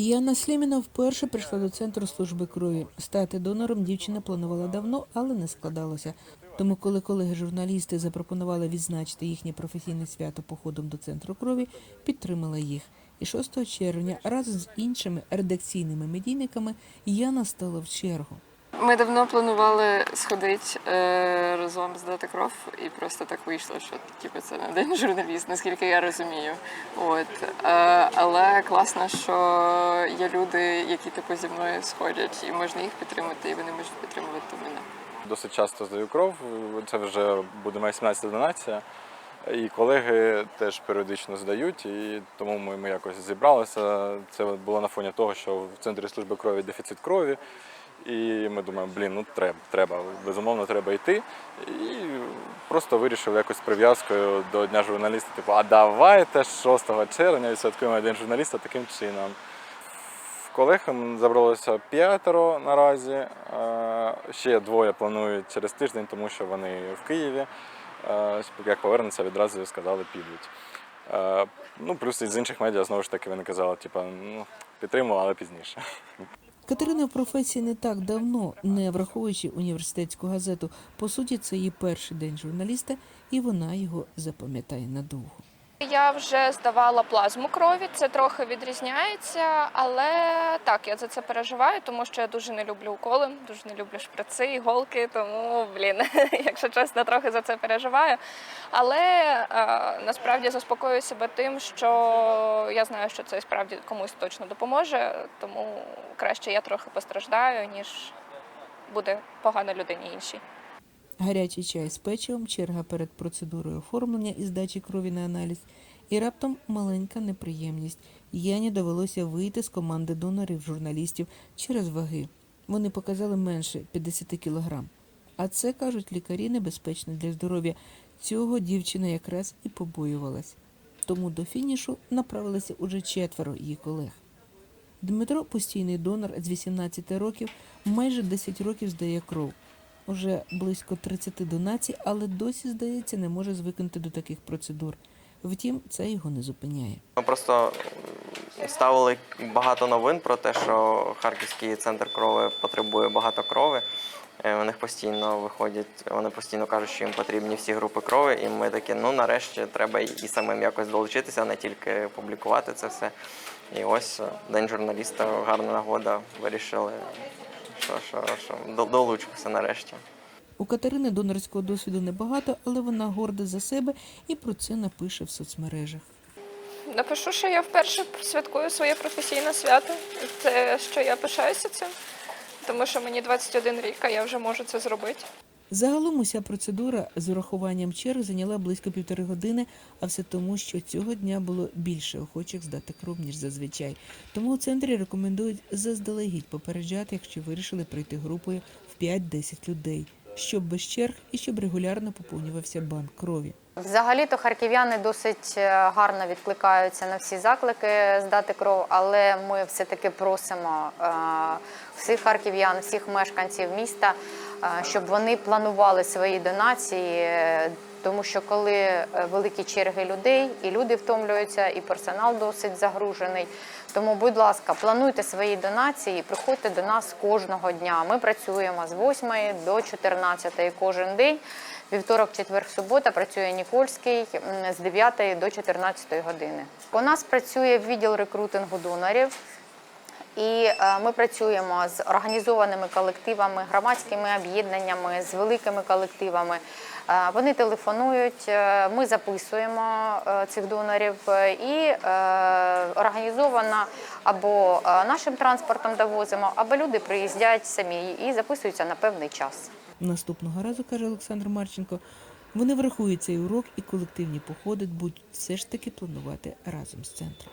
Яна Сліміна вперше прийшла до центру служби крові. Стати донором дівчина планувала давно, але не складалося. Тому, коли колеги-журналісти запропонували відзначити їхнє професійне свято походом до центру крові, підтримала їх. І 6 червня разом з іншими редакційними медійниками Яна стала в чергу. Ми давно планували сходити е, разом здати кров, і просто так вийшло, що типу, це на день журналіст, наскільки я розумію. От. Е, але класно, що є люди, які типу зі мною сходять, і можна їх підтримати, і вони можуть підтримувати мене. Досить часто здаю кров. Це вже буде моя 17 донація. І колеги теж періодично здають, і тому ми, ми якось зібралися. Це було на фоні того, що в центрі служби крові дефіцит крові. І ми думаємо, блін, ну треба, треба, безумовно, треба йти. І просто вирішив якось прив'язкою до Дня журналіста, типу, а давайте 6 червня відсвяткуємо День журналіста таким чином. В колег забралося п'ятеро наразі. Ще двоє планують через тиждень, тому що вони в Києві. Як повернуться, відразу сказали, підуть. Ну, плюс із інших медіа знову ж таки вони казали, типу, ну, підтримували, але пізніше. Катерина в професії не так давно, не враховуючи університетську газету. По суті, це її перший день журналіста, і вона його запам'ятає надовго. Я вже здавала плазму крові, це трохи відрізняється, але так, я за це переживаю, тому що я дуже не люблю уколи, дуже не люблю шприци, іголки, тому, блін, якщо чесно, трохи за це переживаю. Але е, насправді заспокоюю себе тим, що я знаю, що це справді комусь точно допоможе, тому краще я трохи постраждаю, ніж буде погано людині іншій. Гарячий чай з печивом, черга перед процедурою оформлення і здачі крові на аналіз. І раптом маленька неприємність. Яні довелося вийти з команди донорів журналістів через ваги. Вони показали менше 50 кілограм. А це, кажуть лікарі, небезпечно для здоров'я. Цього дівчина якраз і побоювалась. Тому до фінішу направилися уже четверо її колег. Дмитро постійний донор з 18 років, майже 10 років здає кров. Уже близько 30 донацій, але досі, здається, не може звикнути до таких процедур. Втім, це його не зупиняє. Ми просто ставили багато новин про те, що Харківський центр крови потребує багато крови. Е, У них постійно виходять, вони постійно кажуть, що їм потрібні всі групи крові, і ми такі, ну нарешті треба і самим якось долучитися, не тільки публікувати це все. І ось е, День журналіста, гарна нагода. Вирішили, що, що, що долучився нарешті. У Катерини донорського досвіду небагато, але вона горда за себе і про це напише в соцмережах. Напишу, що я вперше святкую своє професійне свято. Це що я пишаюся цим, тому що мені 21 рік, а я вже можу це зробити. Загалом уся процедура з урахуванням черг зайняла близько півтори години, а все тому, що цього дня було більше охочих здати кров, ніж зазвичай. Тому у центрі рекомендують заздалегідь попереджати, якщо вирішили прийти групою в 5-10 людей, щоб без черг і щоб регулярно поповнювався банк крові. Взагалі-то харків'яни досить е, гарно відкликаються на всі заклики здати кров, але ми все-таки просимо е, всіх харків'ян, всіх мешканців міста, щоб вони планували свої донації. е, Тому що коли е, великі черги людей, і люди втомлюються, і персонал досить загружений. Тому, будь ласка, плануйте свої донації, приходьте до нас кожного дня. Ми працюємо з 8 до 14 кожен день. Вівторок, четвер, субота працює Нікольський з 9 до 14 години. У нас працює відділ рекрутингу донорів. І е, ми працюємо з організованими колективами, громадськими об'єднаннями, з великими колективами. Е, Вони телефонують, е, ми записуємо цих донорів і організовано або нашим транспортом довозимо, або люди приїздять самі і записуються на певний час. Наступного разу, каже Олександр Марченко, вони врахують цей урок і колективні походи будуть все ж таки планувати разом з центром.